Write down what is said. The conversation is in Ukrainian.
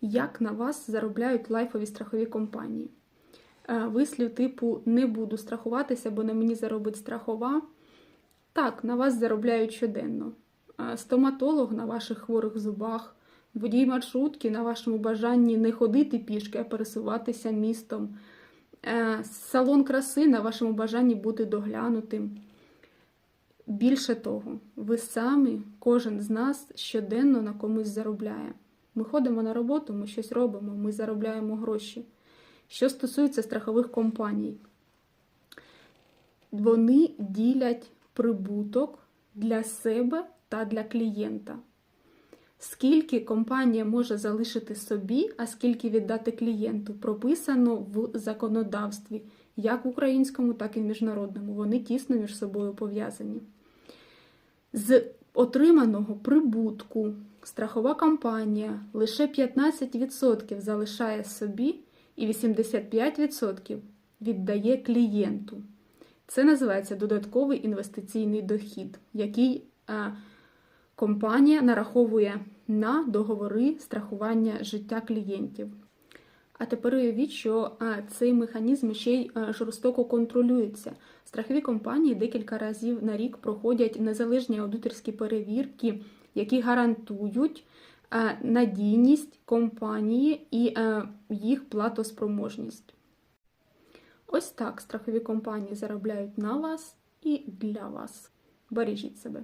Як на вас заробляють лайфові страхові компанії? Е, Вислів типу не буду страхуватися, бо на мені заробить страхова. Так, на вас заробляють щоденно. Е, Стоматолог на ваших хворих зубах, водій маршрутки на вашому бажанні не ходити пішки, а пересуватися містом. Е, Салон краси на вашому бажанні бути доглянутим. Більше того, ви самі, кожен з нас щоденно на комусь заробляє. Ми ходимо на роботу, ми щось робимо, ми заробляємо гроші. Що стосується страхових компаній, вони ділять прибуток для себе та для клієнта. Скільки компанія може залишити собі, а скільки віддати клієнту, прописано в законодавстві, як українському, так і в міжнародному. Вони тісно між собою пов'язані. З отриманого прибутку страхова компанія лише 15% залишає собі і 85% віддає клієнту. Це називається додатковий інвестиційний дохід, який е, компанія нараховує на договори страхування життя клієнтів. А тепер уявіть, що цей механізм ще й жорстоко контролюється. Страхові компанії декілька разів на рік проходять незалежні аудиторські перевірки, які гарантують надійність компанії і їх платоспроможність. Ось так страхові компанії заробляють на вас і для вас. Бережіть себе.